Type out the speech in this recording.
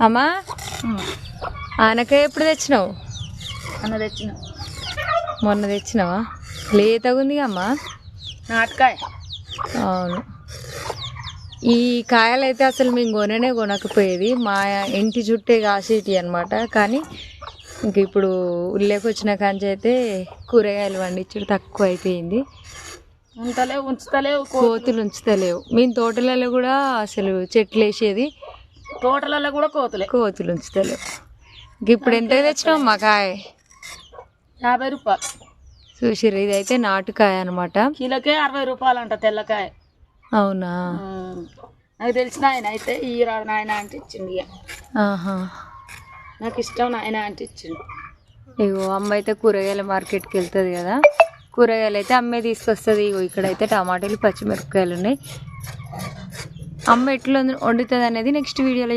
అమ్మా? ఆనకాయ ఎప్పుడు తెచ్చినావు? అన్న తెచ్చిన. మొన్న తెచ్చినావా? లేతగుంది అమ్మా. నాటకాయ. అవును. ఈ కాయలు అయితే అసలు మేము కొననే కొనకపోయేది. మా ఇంటి చుట్టే కాసేటి అనమాట కానీ ఇంక ఇప్పుడు ఉల్లేకి వచ్చిన కాంచి అయితే కూరగాయలు పండించడం తక్కువ అయిపోయింది. ఉంటలేవు ఉంచుతలేవు కోతులు ఉంచుతలేవు. మేము తోటలలో కూడా అసలు చెట్లు వేసేది. తోటలలో కూడా కోతులే. కోతులు ఉంచుతలేవు ఇప్పుడు ఎంత తెచ్చినావు మా కాయ యాభై రూపాయలు. చూసిర్రు ఇదైతే నాటుకాయ అనమాట కిలోకే అరవై రూపాయలు అంట తెల్లకాయ. అవునా. నాకు తెలిసిన ఆయన అయితే ఈ రాదు నాయన అంటే ఇచ్చిండు ఇక ఆహా. నాకు ఇష్టం నాయన అంటే ఇచ్చిండు. ఇగో అమ్మ అయితే కూరగాయల మార్కెట్కి వెళ్తుంది కదా. కూరగాయలు అయితే అమ్మే తీసుకొస్తుంది. ఇగో ఇక్కడైతే టమాటాలు పచ్చిమిరపకాయలు ఉన్నాయి. అమ్మ ఎట్లా వండుతుంది అనేది నెక్స్ట్ వీడియోలో